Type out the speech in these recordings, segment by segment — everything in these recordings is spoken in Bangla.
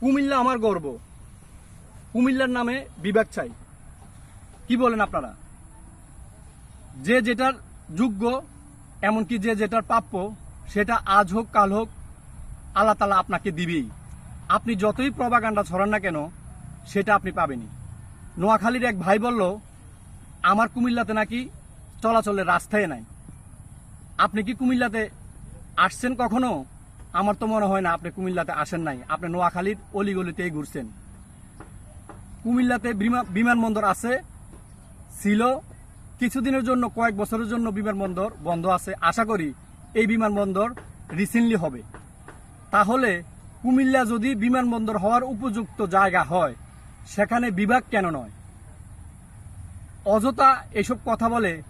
কুমিল্লা আমার গর্ব। কুমিল্লার নামে বিভাগ চাই। কি বলেন আপনারা? যে যেটার যোগ্য, এমনকি যে যেটার প্রাপ্য, সেটা আজ হোক, কাল হোক, আল্লাহ তালা আপনাকে দিবেই। আপনি যতই প্রবাগান্ডা ছড়ান না কেন, সেটা আপনি পাবেনই। নোয়াখালীর এক ভাই বলল, আমার কুমিল্লাতে নাকি চলাচলের রাস্তায় নাই। আপনি কি কুমিল্লাতে আসছেন কখনো? আমার তো মনে হয় না আপনি কুমিল্লাতে আসেন নাই। আপনি নোয়াখালীর অলিগলিতেই ঘুরছেন। কুমিল্লাতে বিমা- বিমানবন্দর আছে, ছিল। কিছুদিনের জন্য, কয়েক বছরের জন্য বিমানবন্দর বন্ধ আছে। আশা করি এই বিমানবন্দর রিসেন্টলি হবে। তাহলে কুমিল্লা যদি বিমানবন্দর হওয়ার উপযুক্ত জায়গা হয়, সেখানে বিভাগ কেন নয়? অযথা এসব কথা বলে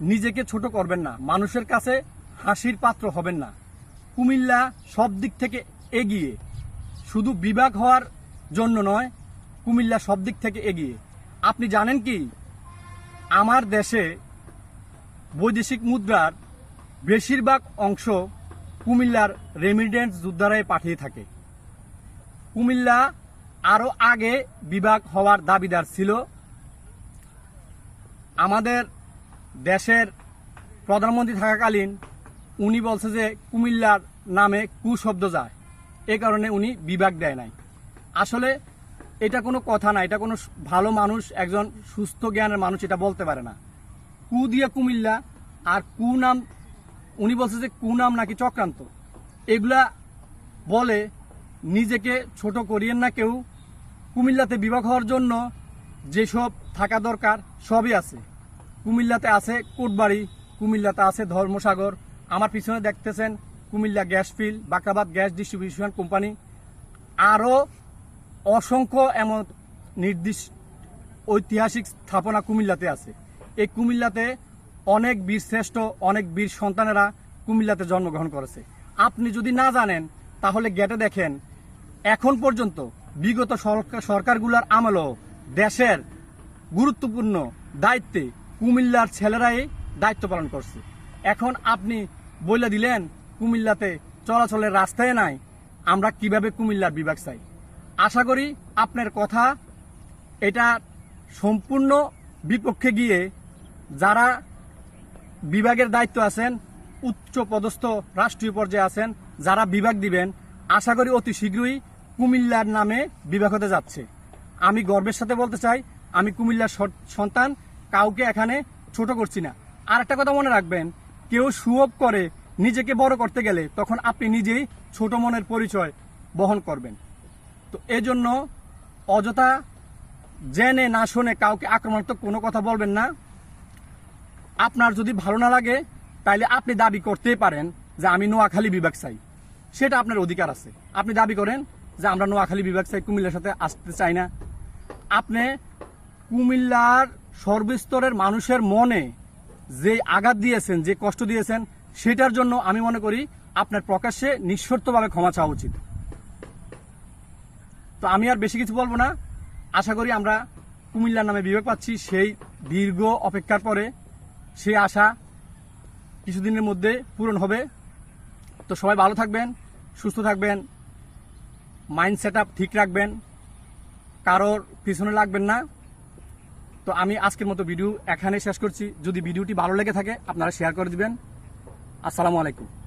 নিজেকে ছোট করবেন না। মানুষের কাছে হাসির পাত্র হবেন না। কুমিল্লা সব দিক থেকে এগিয়ে। শুধু বিভাগ হওয়ার জন্য নয়, কুমিল্লা সব দিক থেকে এগিয়ে। আপনি জানেন কি? আমার দেশে বৈদেশিক মুদ্রার বেশিরভাগ অংশ কুমিল্লার রেমিডেন্স যোদ্ধারাই পাঠিয়ে থাকে। কুমিল্লা আরও আগে বিভাগ হওয়ার দাবিদার ছিল। আমাদের দেশের প্রধানমন্ত্রী থাকাকালীন উনি বলছে যে কুমিল্লার নামে কুশব্দ যায়। এ কারণে উনি বিভাগ দেয় নাই। আসলে এটা কোনো কথা না, এটা কোনো ভালো মানুষ, একজন সুস্থ জ্ঞানের মানুষ এটা বলতে পারে না। কু দিয়ে কুমিল্লা আর কু নাম, উনি বলছে যে কু নাম নাকি চক্রান্ত। এগুলা বলে নিজেকে ছোট করিয়েন না কেউ। কুমিল্লাতে বিভাগ হওয়ার জন্য যেসব থাকা দরকার সবই আছে। কুমিল্লাতে আছে কোটবাড়ি, কুমিল্লাতে আছে ধর্মসাগর আমার পিছনে দেখতেছেন Comilla gas field Bakhrabad gas distribution company. আরও অসংখ্য এমন নির্দিষ্ট ঐতিহাসিক স্থাপনা কুমিল্লাতে আছে। এই কুমিল্লাতে অনেক বীর শ্রেষ্ঠ, অনেক বীর সন্তানেরা কুমিল্লাতে জন্মগ্রহণ করেছে। আপনি যদি না জানেন, তাহলে গেটে দেখেন, এখন পর্যন্ত বিগত সরকার, সরকারগুলোর আমলও দেশের গুরুত্বপূর্ণ দায়িত্বে কুমিল্লার ছেলেরাই দায়িত্ব পালন করছে। এখন আপনি বলে দিলেন, কুমিল্লাতে চলাচলের রাস্তায় নাই। আমরা কীভাবে কুমিল্লার বিভাগ চাই? আশা করি আপনার কথা, এটা সম্পূর্ণ বিপক্ষে গিয়ে যারা বিভাগের দায়িত্ব আছেন, উচ্চ পদস্থ রাষ্ট্রীয় পর্যায়ে আছেন, যারা বিভাগ দিবেন, আশা করি অতি শীঘ্রই কুমিল্লার নামে বিভাগ হতে যাচ্ছে। আমি গর্বের সাথে বলতে চাই, আমি কুমিল্লার সন্তান, কাউকে এখানে ছোট করছি না। আর একটা কথা মনে রাখবেন কেউ সুয়োগ করে নিজেকে বড় করতে গেলে তখন আপনি নিজেই ছোট মনের পরিচয় বহন করবেন। তো এজন্য অযথা জেনে না শুনে কাউকে আক্রমণাত্মক কোনো কথা বলবেন না। আপনার যদি ভালো না লাগে তাহলে আপনি দাবি করতেই পারেন যে আমি নোয়াখালী বিভাগ চাই। সেটা আপনার অধিকার আছে। আপনি দাবি করেন যে আমরা নোয়াখালী বিভাগ চাই, কুমিল্লার সাথে আসতে চাই না। আপনি কুমিল্লার সর্বস্তরের মানুষের মনে যে আঘাত দিয়েছেন, যে কষ্ট দিয়েছেন, সেটার জন্য আমি মনে করি আপনার প্রকাশ্যে নিঃশর্তভাবে ক্ষমা চাওয়া উচিত। তো আমি আর বেশি কিছু বলব না। আশা করি আমরা কুমিল্লার নামে বিবেক পাচ্ছি। সেই দীর্ঘ অপেক্ষার পরে সেই আশা কিছুদিনের মধ্যে পূরণ হবে। তো সবাই ভালো থাকবেন, সুস্থ থাকবেন, মাইন্ড সেট ঠিক রাখবেন, কারোর পিছনে লাগবেন না। তো আমি আজকের মতো ভিডিও এখানে শেষ করছি। যদি ভিডিওটি ভালো লেগে থাকে, আপনারা শেয়ার করে দিবেন। আসসালামু আলাইকুম।